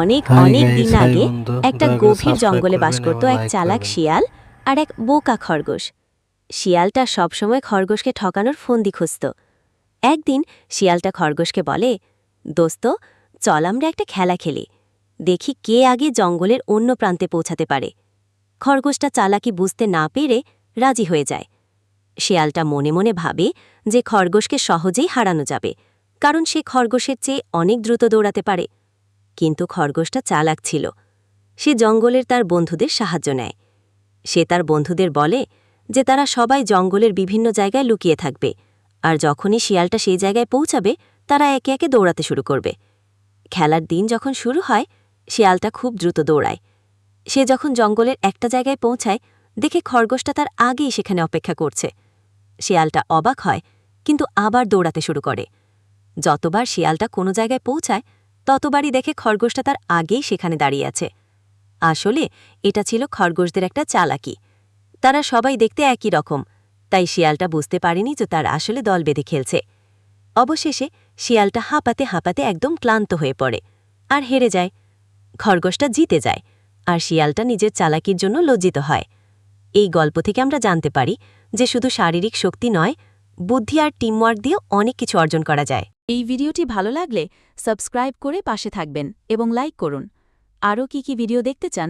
অনেক অনেক দিন আগে একটা গভীর জঙ্গলে বাস করত এক চালাক শিয়াল আর এক বোকা খরগোশ। শিয়ালটা সবসময় খরগোশকে ঠকানোর ফন্দি খুঁজত। একদিন শিয়ালটা খরগোশকে বলে দোস্ত চল আমরা একটা খেলা খেলি। দেখি কে আগে জঙ্গলের অন্য প্রান্তে পৌঁছাতে পারে। খরগোশটা চালাকি বুঝতে না পেরে রাজি হয়ে যায়। শিয়ালটা মনে মনে ভাবে যে খরগোশকে সহজেই হারানো যাবে কারণ সে খরগোশের চেয়ে অনেক দ্রুত দৌড়াতে পারে। কিন্তু খরগোশটা চালাক ছিল। সে জঙ্গলের তার বন্ধুদের সাহায্য নেয়। সে তার বন্ধুদের বলে যে তারা সবাই জঙ্গলের বিভিন্ন জায়গায় লুকিয়ে থাকবে, আর যখনই শিয়ালটা সেই জায়গায় পৌঁছাবে, তারা একে একে দৌড়াতে শুরু করবে। খেলার দিন যখন শুরু হয়, শিয়ালটা খুব দ্রুত দৌড়ায়। সে যখন জঙ্গলের একটা জায়গায় পৌঁছায়, দেখে খরগোশটা তার আগেই সেখানে অপেক্ষা করছে। শিয়ালটা অবাক হয়, কিন্তু আবার দৌড়াতে শুরু করে। যতবার শিয়ালটা কোনো জায়গায় পৌঁছায় ততবারই দেখে খরগোশটা তার আগেই সেখানে দাঁড়িয়ে আছে। আসলে এটা ছিল খরগোশদের একটা চালাকি। তারা সবাই দেখতে একই রকম, তাই শিয়ালটা বুঝতে পারেনি যে তার আসলে দল বেঁধে খেলছে। অবশেষে শিয়ালটা হাঁপাতে হাঁপাতে একদম ক্লান্ত হয়ে পড়ে আর হেরে যায়। খরগোশটা জিতে যায় আর শিয়ালটা নিজের চালাকির জন্য লজ্জিত হয়। এই গল্প থেকে আমরা জানতে পারি যে শুধু শারীরিক শক্তি নয়, বুদ্ধি আর টিমওয়ার্ক দিয়েও অনেক কিছু অর্জন করা যায়। এই ভিডিওটি ভালো লাগলে সাবস্ক্রাইব করে পাশে থাকবেন এবং লাইক করুন। আরও কি কি ভিডিও দেখতে চান